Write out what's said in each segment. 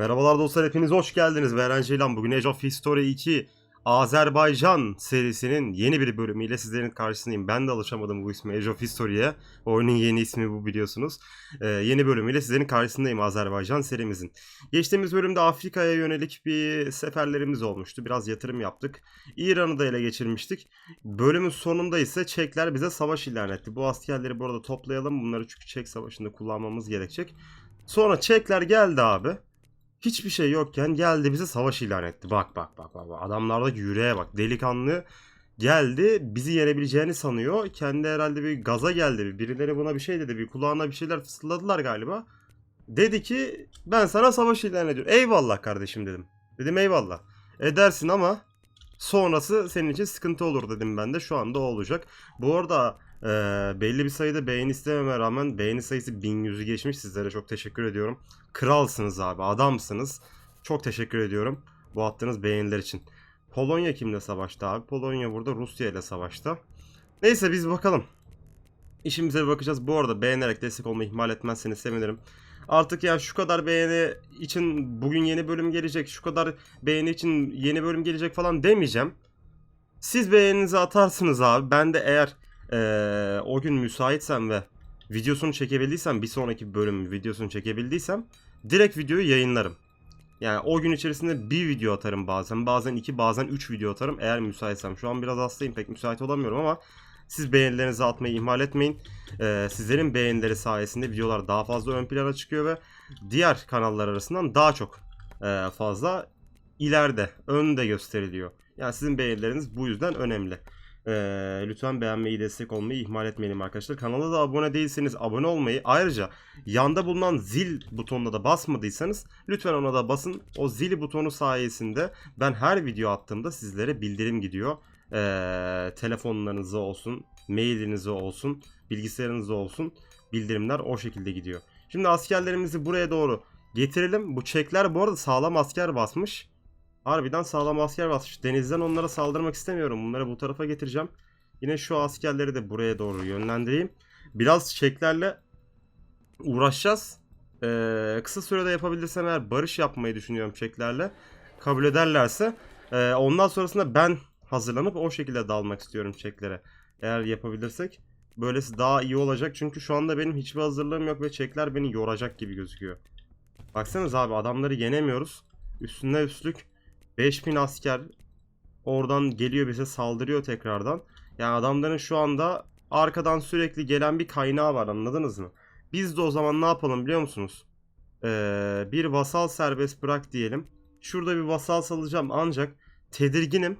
Merhabalar dostlar hepiniz hoş geldiniz. Ben Ceylan. Bugün Age of History 2 Azerbaycan serisinin yeni bir bölümüyle sizlerin karşısındayım. Ben de alışamadım bu isme Age of History'ye. Oyunun yeni ismi bu biliyorsunuz. Ee, yeni bölümüyle sizlerin karşısındayım Azerbaycan serimizin. Geçtiğimiz bölümde Afrika'ya yönelik bir seferlerimiz olmuştu. Biraz yatırım yaptık. İran'ı da ele geçirmiştik. Bölümün sonunda ise Çekler bize savaş ilan etti. Bu askerleri burada toplayalım. Bunları çünkü Çek savaşında kullanmamız gerekecek. Sonra Çekler geldi abi. Hiçbir şey yokken geldi bize savaş ilan etti. Bak bak bak bak. Adamlardaki yüreğe bak. Delikanlı geldi bizi yenebileceğini sanıyor. Kendi herhalde bir gaza geldi. Birileri buna bir şey dedi. Bir kulağına bir şeyler fısıldadılar galiba. Dedi ki ben sana savaş ilan ediyorum. Eyvallah kardeşim dedim. Dedim eyvallah. Edersin ama sonrası senin için sıkıntı olur dedim ben de. Şu anda o olacak. Bu arada e, belli bir sayıda beğen istememe rağmen beğeni sayısı 1100'ü geçmiş. Sizlere çok teşekkür ediyorum. Kralsınız abi adamsınız. Çok teşekkür ediyorum bu attığınız beğeniler için. Polonya kimle savaştı abi? Polonya burada Rusya ile savaşta. Neyse biz bakalım. İşimize bir bakacağız. Bu arada beğenerek destek olmayı ihmal etmezseniz sevinirim. Artık ya şu kadar beğeni için bugün yeni bölüm gelecek, şu kadar beğeni için yeni bölüm gelecek falan demeyeceğim. Siz beğeninizi atarsınız abi. Ben de eğer eee, o gün müsaitsem ve videosunu çekebildiysem bir sonraki bölüm videosunu çekebildiysem direkt videoyu yayınlarım. Yani o gün içerisinde bir video atarım bazen. Bazen iki bazen üç video atarım eğer müsaitsem. Şu an biraz hastayım pek müsait olamıyorum ama siz beğenilerinizi atmayı ihmal etmeyin. Ee, sizlerin beğenileri sayesinde videolar daha fazla ön plana çıkıyor ve diğer kanallar arasından daha çok e, fazla ileride, önde gösteriliyor. Yani sizin beğenileriniz bu yüzden önemli. Ee, lütfen beğenmeyi, destek olmayı ihmal etmeyelim arkadaşlar. Kanala da abone değilseniz abone olmayı, ayrıca yanda bulunan zil butonuna da basmadıysanız lütfen ona da basın. O zil butonu sayesinde ben her video attığımda sizlere bildirim gidiyor. Ee, telefonlarınıza olsun, mailinize olsun, bilgisayarınıza olsun bildirimler o şekilde gidiyor. Şimdi askerlerimizi buraya doğru getirelim. Bu çekler bu arada sağlam asker basmış. Harbiden sağlam asker basmış. Denizden onlara saldırmak istemiyorum. Bunları bu tarafa getireceğim. Yine şu askerleri de buraya doğru yönlendireyim. Biraz çeklerle uğraşacağız. Ee, kısa sürede yapabilirsem eğer barış yapmayı düşünüyorum çeklerle. Kabul ederlerse. Ee, ondan sonrasında ben hazırlanıp o şekilde dalmak istiyorum çeklere. Eğer yapabilirsek. Böylesi daha iyi olacak. Çünkü şu anda benim hiçbir hazırlığım yok ve çekler beni yoracak gibi gözüküyor. Baksanız abi adamları yenemiyoruz. Üstüne üstlük 5000 asker oradan geliyor bize saldırıyor tekrardan. Yani adamların şu anda arkadan sürekli gelen bir kaynağı var anladınız mı? Biz de o zaman ne yapalım biliyor musunuz? Ee, bir vasal serbest bırak diyelim. Şurada bir vasal salacağım ancak tedirginim.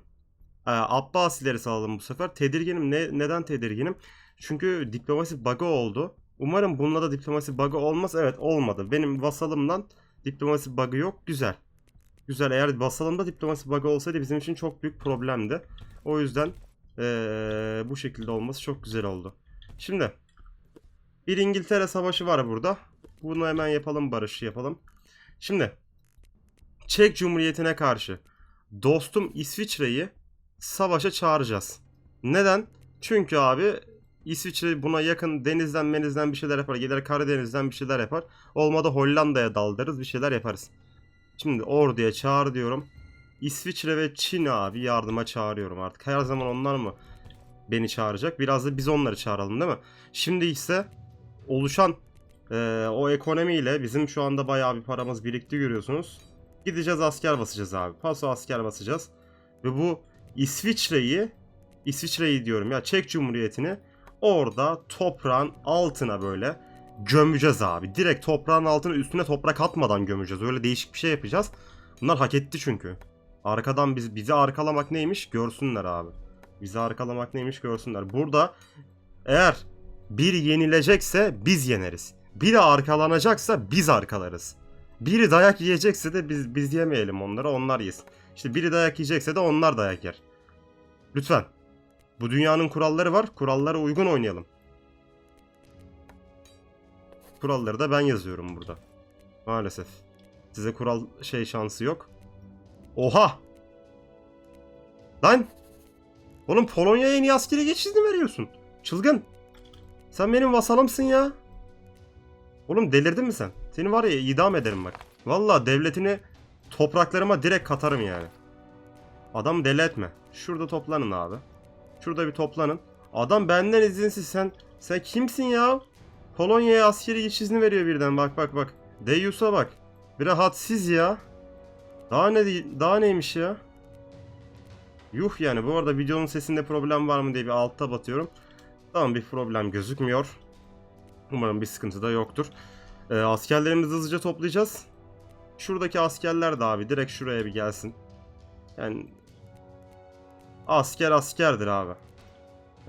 Ee, Abbasileri salalım bu sefer. Tedirginim. Ne, neden tedirginim? Çünkü diplomasi bug'ı oldu. Umarım bununla da diplomasi bug'ı olmaz. Evet olmadı. Benim vasalımdan diplomasi bug'ı yok. Güzel. Güzel. Eğer vasalımda diplomasi bug'ı olsaydı bizim için çok büyük problemdi. O yüzden ee, bu şekilde olması çok güzel oldu. Şimdi bir İngiltere savaşı var burada. Bunu hemen yapalım barışı yapalım. Şimdi Çek Cumhuriyeti'ne karşı dostum İsviçre'yi savaşa çağıracağız. Neden? Çünkü abi İsviçre buna yakın denizden menizden bir şeyler yapar. Gelir Karadeniz'den bir şeyler yapar. Olmadı Hollanda'ya daldırırız bir şeyler yaparız. Şimdi orduya çağır diyorum. İsviçre ve Çin abi yardıma çağırıyorum artık. Her zaman onlar mı beni çağıracak? Biraz da biz onları çağıralım değil mi? Şimdi ise oluşan e, o ekonomiyle bizim şu anda bayağı bir paramız birikti görüyorsunuz. Gideceğiz asker basacağız abi. Paso asker basacağız. Ve bu İsviçre'yi İsviçre'yi diyorum ya Çek Cumhuriyeti'ni orada toprağın altına böyle gömeceğiz abi. Direkt toprağın altına üstüne toprak atmadan gömeceğiz. Öyle değişik bir şey yapacağız. Bunlar hak etti çünkü. Arkadan biz bizi arkalamak neymiş görsünler abi. Bizi arkalamak neymiş görsünler. Burada eğer biri yenilecekse biz yeneriz. Biri arkalanacaksa biz arkalarız. Biri dayak yiyecekse de biz biz yemeyelim onları onlar yesin. İşte biri dayak yiyecekse de onlar dayak yer. Lütfen. Bu dünyanın kuralları var. Kurallara uygun oynayalım. Kuralları da ben yazıyorum burada. Maalesef. Size kural şey şansı yok. Oha! Lan! Oğlum Polonya'ya en iyi askeri geçiş mi veriyorsun? Çılgın! Sen benim vasalımsın ya. Oğlum delirdin mi sen? Seni var ya idam ederim bak. Valla devletini topraklarıma direkt katarım yani. Adam deli etme. Şurada toplanın abi. Şurada bir toplanın. Adam benden izinsiz sen sen kimsin ya? Polonya'ya askeri geç izni veriyor birden bak bak bak. Deyius'a bak. Bir hadsiz ya. Daha ne daha neymiş ya? Yuh yani bu arada videonun sesinde problem var mı diye bir altta batıyorum. Tamam bir problem gözükmüyor. Umarım bir sıkıntı da yoktur. Ee, askerlerimizi hızlıca toplayacağız. Şuradaki askerler de abi direkt şuraya bir gelsin. Yani asker askerdir abi.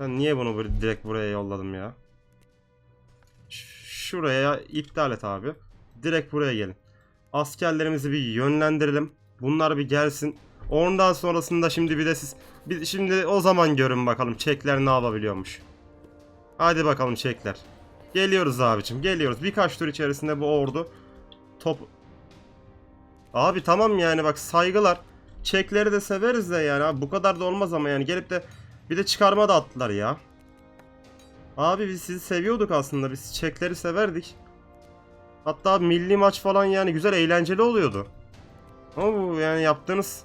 Ben niye bunu direkt buraya yolladım ya? Şuraya iptal et abi. Direkt buraya gelin. Askerlerimizi bir yönlendirelim. Bunlar bir gelsin. Ondan sonrasında şimdi bir de siz bir, şimdi o zaman görün bakalım çekler ne yapabiliyormuş. Hadi bakalım çekler. Geliyoruz abicim geliyoruz. Birkaç tur içerisinde bu ordu top... Abi tamam yani bak saygılar. Çekleri de severiz de yani abi bu kadar da olmaz ama yani gelip de bir de çıkarma da attılar ya. Abi biz sizi seviyorduk aslında biz çekleri severdik. Hatta milli maç falan yani güzel eğlenceli oluyordu. Ama bu yani yaptığınız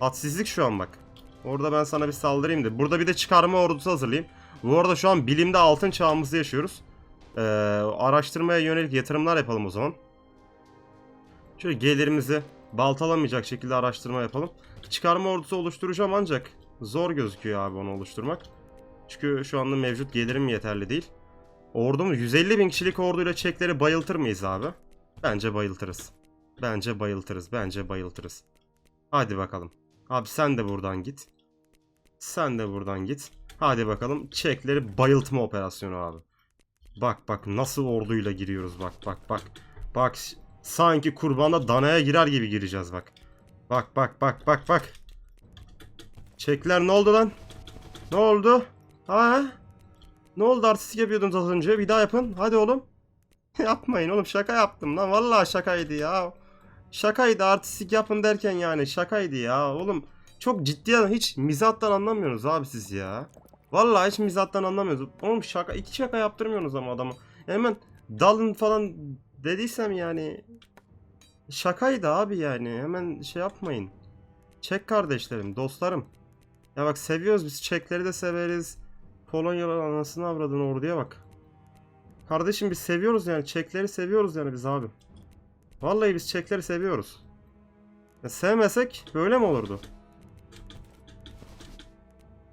hadsizlik şu an bak. Orada ben sana bir saldırayım da. Burada bir de çıkarma ordusu hazırlayayım. Bu arada şu an bilimde altın çağımızda yaşıyoruz. Ee, araştırmaya yönelik yatırımlar yapalım o zaman. Şöyle gelirimizi baltalamayacak şekilde araştırma yapalım. Çıkarma ordusu oluşturacağım ancak zor gözüküyor abi onu oluşturmak. Çünkü şu anda mevcut gelirim yeterli değil. Ordumuz 150 bin kişilik orduyla çekleri bayıltır mıyız abi? Bence bayıltırız. Bence bayıltırız. Bence bayıltırız. Hadi bakalım. Abi sen de buradan git. Sen de buradan git. Hadi bakalım. Çekleri bayıltma operasyonu abi. Bak bak nasıl orduyla giriyoruz bak bak bak. Bak sanki kurbanda danaya girer gibi gireceğiz bak. Bak bak bak bak bak. Çekler ne oldu lan? Ne oldu? Ha? Ne oldu artistik yapıyordunuz az önce? Bir daha yapın. Hadi oğlum. Yapmayın oğlum şaka yaptım lan. Vallahi şakaydı ya. Şakaydı artistik yapın derken yani şakaydı ya. Oğlum çok ciddi hiç mizahtan anlamıyorsunuz abi siz ya. Vallahi hiç mizahtan anlamıyorsunuz. Oğlum şaka iki şaka yaptırmıyorsunuz ama adamı. Hemen dalın falan dediysem yani şakaydı abi yani. Hemen şey yapmayın. Çek kardeşlerim, dostlarım. Ya bak seviyoruz biz. Çekleri de severiz. Polonyalı anasını avradın orduya bak. Kardeşim biz seviyoruz yani. Çekleri seviyoruz yani biz abi. Vallahi biz Çekleri seviyoruz. Ya sevmesek böyle mi olurdu?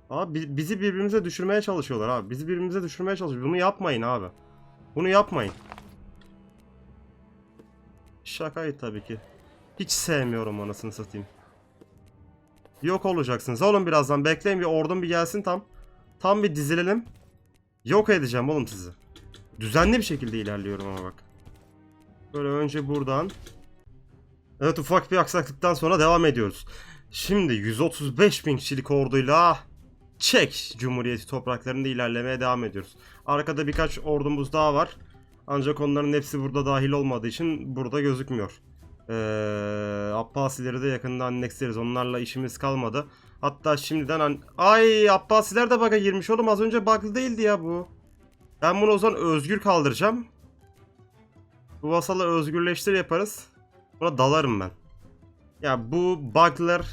Abi bi- bizi birbirimize düşürmeye çalışıyorlar abi. Bizi birbirimize düşürmeye çalışıyor. Bunu yapmayın abi. Bunu yapmayın. Şakaydı tabii ki. Hiç sevmiyorum anasını satayım. Yok olacaksınız. Oğlum birazdan bekleyin bir ordum bir gelsin tam. Tam bir dizilelim. Yok edeceğim oğlum sizi. Düzenli bir şekilde ilerliyorum ama bak. Böyle önce buradan. Evet ufak bir aksaklıktan sonra devam ediyoruz. Şimdi 135 bin kişilik orduyla Çek Cumhuriyeti topraklarında ilerlemeye devam ediyoruz. Arkada birkaç ordumuz daha var. Ancak onların hepsi burada dahil olmadığı için burada gözükmüyor. Ee, Abbasileri de yakında annexleriz. Onlarla işimiz kalmadı. Hatta şimdiden an- Ay Abbasiler de bug'a girmiş oğlum. Az önce bug'lı değildi ya bu. Ben bunu o zaman özgür kaldıracağım. Bu vasalı özgürleştir yaparız. Buna dalarım ben. Ya bu bug'lar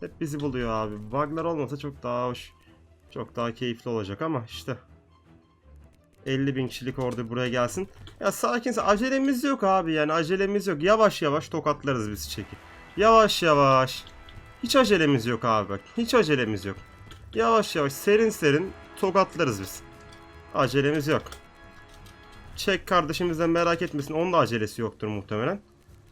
hep bizi buluyor abi. Bug'lar olmasa çok daha hoş. Çok daha keyifli olacak ama işte. 50 bin kişilik ordu buraya gelsin. Ya sakin acelemiz yok abi yani acelemiz yok. Yavaş yavaş tokatlarız biz çeki. Yavaş yavaş. Hiç acelemiz yok abi bak. Hiç acelemiz yok. Yavaş yavaş serin serin tokatlarız biz. Acelemiz yok. Çek kardeşimizden merak etmesin. Onun da acelesi yoktur muhtemelen.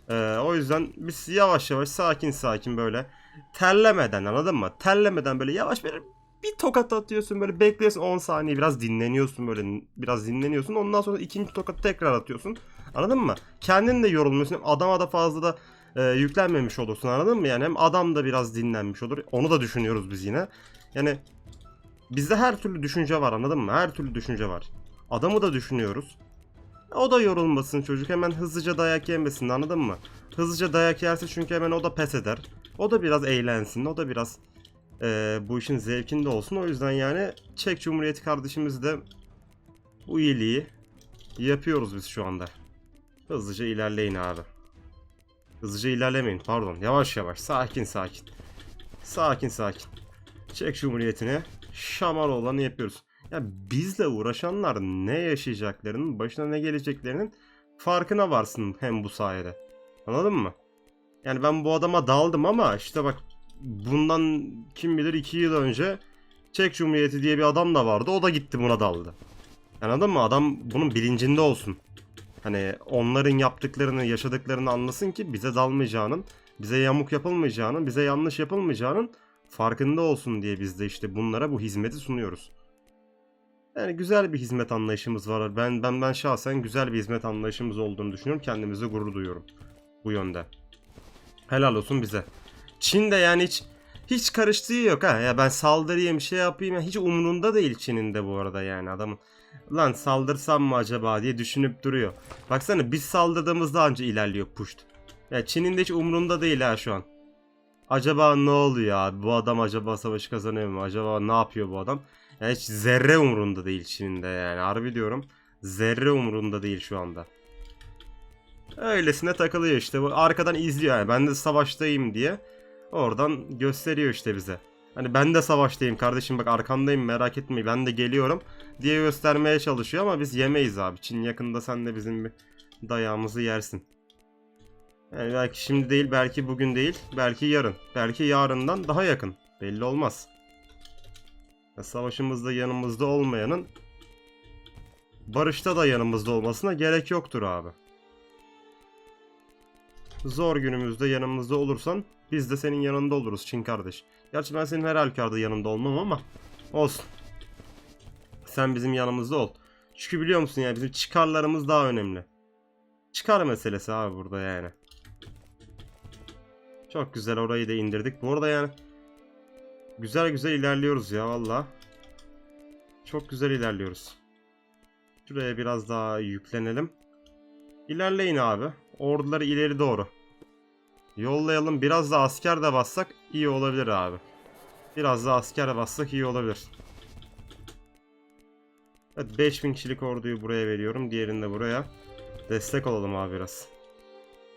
Ee, o yüzden biz yavaş yavaş sakin sakin böyle terlemeden anladın mı? Terlemeden böyle yavaş böyle bir tokat atıyorsun böyle bekliyorsun 10 saniye biraz dinleniyorsun böyle biraz dinleniyorsun ondan sonra ikinci tokat tekrar atıyorsun anladın mı? Kendin de yorulmuyorsun adama da fazla da e, yüklenmemiş olursun anladın mı? Yani hem adam da biraz dinlenmiş olur onu da düşünüyoruz biz yine yani bizde her türlü düşünce var anladın mı? Her türlü düşünce var adamı da düşünüyoruz o da yorulmasın çocuk hemen hızlıca dayak yemesin anladın mı? Hızlıca dayak yerse çünkü hemen o da pes eder. O da biraz eğlensin. O da biraz e, bu işin zevkinde olsun. O yüzden yani Çek Cumhuriyeti kardeşimiz de bu iyiliği yapıyoruz biz şu anda. Hızlıca ilerleyin abi. Hızlıca ilerlemeyin pardon. Yavaş yavaş. Sakin sakin. Sakin sakin. Çek Cumhuriyeti'ni. Şamar olanı yapıyoruz. Ya bizle uğraşanlar ne yaşayacaklarının, başına ne geleceklerinin farkına varsın hem bu sayede. Anladın mı? Yani ben bu adama daldım ama işte bak bundan kim bilir iki yıl önce Çek Cumhuriyeti diye bir adam da vardı. O da gitti buna daldı. Anladın mı? Adam bunun bilincinde olsun. Hani onların yaptıklarını, yaşadıklarını anlasın ki bize dalmayacağının, bize yamuk yapılmayacağının, bize yanlış yapılmayacağının farkında olsun diye biz de işte bunlara bu hizmeti sunuyoruz. Yani güzel bir hizmet anlayışımız var. Ben ben ben şahsen güzel bir hizmet anlayışımız olduğunu düşünüyorum. Kendimize gurur duyuyorum bu yönde. Helal olsun bize. Çin de yani hiç hiç karıştığı yok ha. Ya ben saldırayım, şey yapayım. ya hiç umurunda değil Çin'in de bu arada yani adamın. Lan saldırsam mı acaba diye düşünüp duruyor. Baksana biz saldırdığımızda anca ilerliyor puşt. Ya Çin'in de hiç umurunda değil ha şu an. Acaba ne oluyor abi? Bu adam acaba savaşı kazanıyor mu? Acaba ne yapıyor bu adam? Yani hiç zerre umurunda değil Çin'in de yani. Harbi diyorum. Zerre umurunda değil şu anda. Öylesine takılıyor işte. Arkadan izliyor yani. Ben de savaştayım diye. Oradan gösteriyor işte bize. Hani ben de savaştayım kardeşim bak arkandayım merak etme ben de geliyorum diye göstermeye çalışıyor ama biz yemeyiz abi. Çin yakında sen de bizim bir dayağımızı yersin. Yani belki şimdi değil belki bugün değil belki yarın. Belki yarından daha yakın. Belli olmaz. Ya Savaşımızda yanımızda olmayanın barışta da yanımızda olmasına gerek yoktur abi. Zor günümüzde yanımızda olursan biz de senin yanında oluruz Çin kardeş. Gerçi ben senin her halükarda yanında olmam ama olsun. Sen bizim yanımızda ol. Çünkü biliyor musun ya bizim çıkarlarımız daha önemli. Çıkar meselesi abi burada yani. Çok güzel orayı da indirdik. Bu arada yani güzel güzel ilerliyoruz ya valla. Çok güzel ilerliyoruz. Şuraya biraz daha yüklenelim. İlerleyin abi. Orduları ileri doğru. Yollayalım. Biraz da asker de bassak iyi olabilir abi. Biraz da asker bassak iyi olabilir. Evet 5000 kişilik orduyu buraya veriyorum. Diğerini de buraya. Destek olalım abi biraz.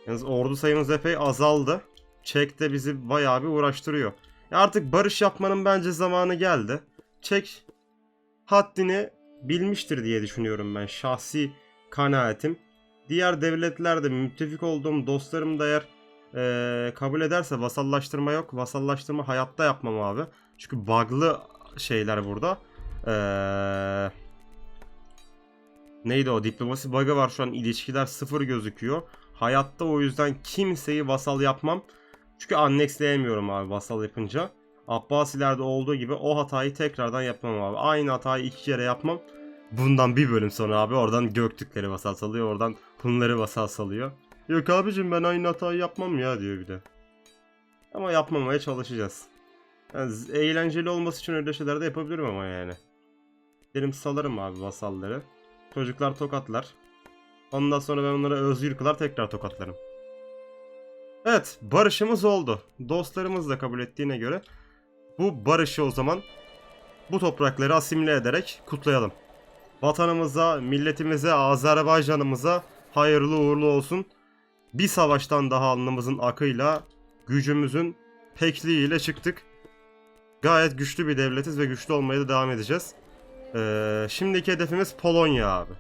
Yalnız ordu sayımız epey azaldı. Çek de bizi bayağı bir uğraştırıyor. Ya artık barış yapmanın bence zamanı geldi. Çek haddini bilmiştir diye düşünüyorum ben. Şahsi kanaatim. Diğer devletler de müttefik olduğum dostlarım da eğer eee, kabul ederse vasallaştırma yok. Vasallaştırma hayatta yapmam abi. Çünkü bug'lı şeyler burada. Eee neydi o? Diplomasi bug'ı var şu an. ilişkiler sıfır gözüküyor. Hayatta o yüzden kimseyi vasal yapmam. Çünkü annexleyemiyorum abi vasal yapınca. Abbasilerde olduğu gibi o hatayı tekrardan yapmam abi. Aynı hatayı iki kere yapmam. Bundan bir bölüm sonra abi oradan Göktürkleri vasal salıyor. Oradan Hunları vasal salıyor. Yok abicim ben aynı hatayı yapmam ya diyor bir de. Ama yapmamaya çalışacağız. Yani eğlenceli olması için öyle şeyler de yapabilirim ama yani. Derim salarım abi vasalları. Çocuklar tokatlar. Ondan sonra ben onlara özgür kılar tekrar tokatlarım. Evet barışımız oldu. Dostlarımız da kabul ettiğine göre bu barışı o zaman bu toprakları asimile ederek kutlayalım. Vatanımıza, milletimize, Azerbaycan'ımıza hayırlı uğurlu olsun. Bir savaştan daha alnımızın akıyla, gücümüzün pekliğiyle çıktık. Gayet güçlü bir devletiz ve güçlü olmaya da devam edeceğiz. Ee, şimdiki hedefimiz Polonya abi.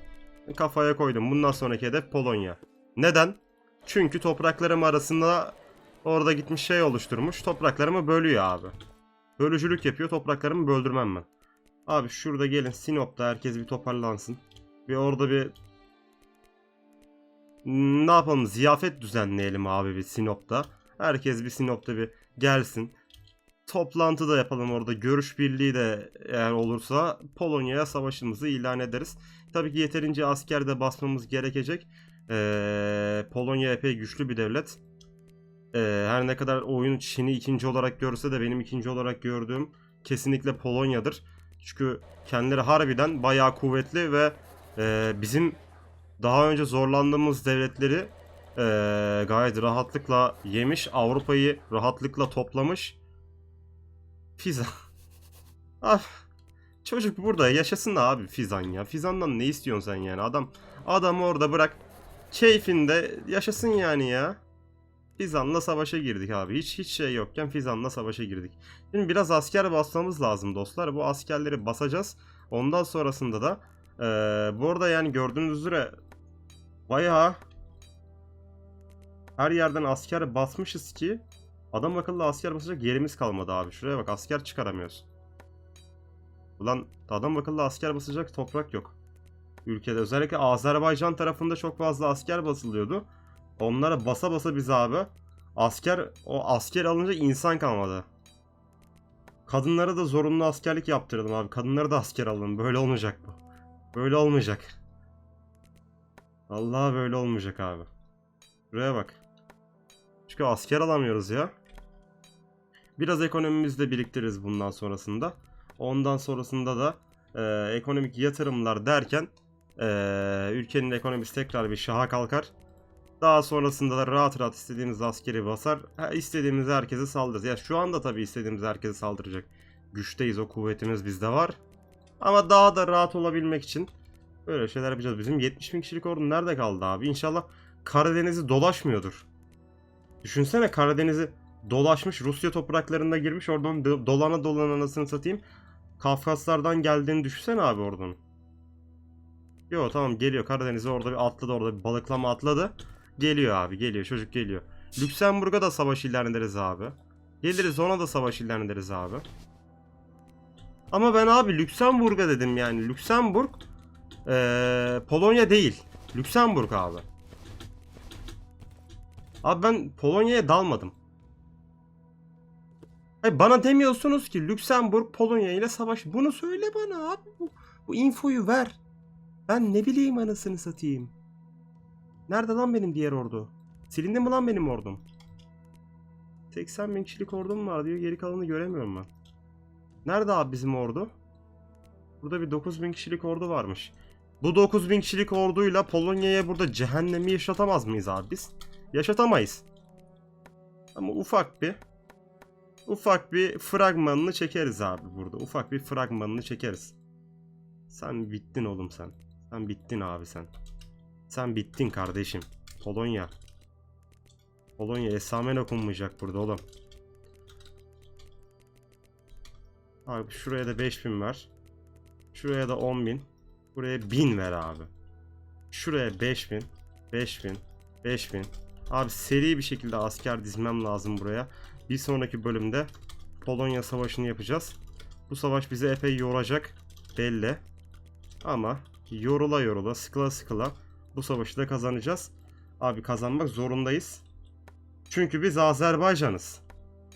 Kafaya koydum. Bundan sonraki hedef Polonya. Neden? Çünkü topraklarım arasında orada gitmiş şey oluşturmuş. Topraklarımı bölüyor abi. Bölücülük yapıyor. Topraklarımı böldürmem ben. Abi şurada gelin Sinop'ta herkes bir toparlansın. Bir orada bir ne yapalım ziyafet düzenleyelim abi bir Sinop'ta. Herkes bir Sinop'ta bir gelsin. Toplantı da yapalım orada. Görüş birliği de eğer olursa Polonya'ya savaşımızı ilan ederiz. Tabii ki yeterince asker de basmamız gerekecek. Ee, Polonya epey güçlü bir devlet. Ee, her ne kadar oyun Çin'i ikinci olarak görse de benim ikinci olarak gördüğüm kesinlikle Polonya'dır. Çünkü kendileri harbiden bayağı kuvvetli ve e, bizim daha önce zorlandığımız devletleri e, gayet rahatlıkla yemiş. Avrupa'yı rahatlıkla toplamış. Fizan. ah, çocuk burada yaşasın da abi Fizan ya. Fizan'dan ne istiyorsun sen yani? Adam adam orada bırak. Keyfinde yaşasın yani ya. Fizan'la savaşa girdik abi. Hiç hiç şey yokken Fizan'la savaşa girdik. Şimdi biraz asker basmamız lazım dostlar. Bu askerleri basacağız. Ondan sonrasında da eee bu arada yani gördüğünüz üzere bayağı her yerden asker basmışız ki adam akıllı asker basacak yerimiz kalmadı abi. Şuraya bak asker çıkaramıyoruz. Ulan adam akıllı asker basacak toprak yok. Ülkede özellikle Azerbaycan tarafında çok fazla asker basılıyordu. Onlara basa basa biz abi asker o asker alınca insan kalmadı. Kadınlara da zorunlu askerlik yaptıralım abi. Kadınlara da asker alın. Böyle olmayacak bu. Böyle olmayacak. Allah böyle olmayacak abi. Buraya bak. Çünkü asker alamıyoruz ya. Biraz ekonomimizi de biriktiririz bundan sonrasında. Ondan sonrasında da e, ekonomik yatırımlar derken e, ülkenin ekonomisi tekrar bir şaha kalkar. Daha sonrasında da rahat rahat istediğimiz askeri basar. İstediğimiz herkese saldırırız. Ya şu anda tabii istediğimiz herkese saldıracak. Güçteyiz o kuvvetimiz bizde var. Ama daha da rahat olabilmek için böyle şeyler yapacağız. Bizim 70 bin kişilik ordu nerede kaldı abi? İnşallah Karadeniz'i dolaşmıyordur. Düşünsene Karadeniz'i dolaşmış Rusya topraklarında girmiş oradan do- dolana dolana anasını satayım. Kafkaslardan geldiğini düşünsene abi oradan. Yo tamam geliyor Karadeniz'e orada bir atladı orada bir balıklama atladı. Geliyor abi geliyor çocuk geliyor. Lüksemburg'a da savaş ilan ederiz abi. Geliriz ona da savaş ilan ederiz abi. Ama ben abi Lüksemburg'a dedim yani. Lüksemburg eee, Polonya değil. Lüksemburg abi. Abi ben Polonya'ya dalmadım. Hayır, bana demiyorsunuz ki Lüksemburg Polonya ile savaş. Bunu söyle bana abi. Bu, bu infoyu ver. Ben ne bileyim anasını satayım. Nerede lan benim diğer ordu? Silindi mi lan benim ordum? 80 bin kişilik ordum var diyor. Geri kalanını göremiyorum ben. Nerede abi bizim ordu? Burada bir 9 bin kişilik ordu varmış. Bu 9 bin kişilik orduyla Polonya'ya burada cehennemi yaşatamaz mıyız abi biz? Yaşatamayız. Ama ufak bir ufak bir fragmanını çekeriz abi burada. Ufak bir fragmanını çekeriz. Sen bittin oğlum sen. Sen bittin abi sen. Sen bittin kardeşim. Polonya. Polonya esamen okunmayacak burada oğlum. Abi şuraya da 5000 ver. Şuraya da 10.000. Buraya 1000 ver abi. Şuraya 5000. 5000. 5000. Abi seri bir şekilde asker dizmem lazım buraya. Bir sonraki bölümde Polonya Savaşı'nı yapacağız. Bu savaş bizi epey yoracak belli. Ama yorula yorula, sıkıla sıkıla bu savaşı da kazanacağız. Abi kazanmak zorundayız. Çünkü biz Azerbaycan'ız.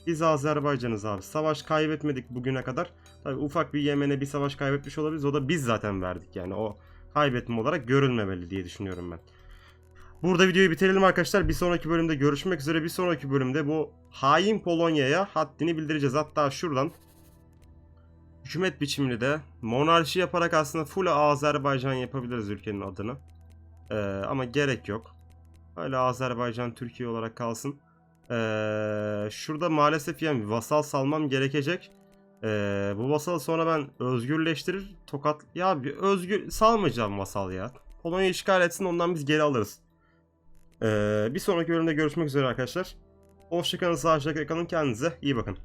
Biz Azerbaycan'ız abi. Savaş kaybetmedik bugüne kadar. Tabi ufak bir Yemen'e bir savaş kaybetmiş olabiliriz. O da biz zaten verdik yani. O kaybetme olarak görülmemeli diye düşünüyorum ben. Burada videoyu bitirelim arkadaşlar. Bir sonraki bölümde görüşmek üzere. Bir sonraki bölümde bu hain Polonya'ya haddini bildireceğiz. Hatta şuradan hükümet biçimli de monarşi yaparak aslında full Azerbaycan yapabiliriz ülkenin adını. Ee, ama gerek yok. Öyle Azerbaycan Türkiye olarak kalsın. Ee, şurada maalesef yani vasal salmam gerekecek. Ee, bu vasalı sonra ben özgürleştirir tokat ya bir özgür salmayacağım vasal ya. Polonya işgal etsin ondan biz geri alırız. Ee, bir sonraki bölümde görüşmek üzere arkadaşlar. Hoşçakalın, sağlıcakla kalın, kendinize iyi bakın.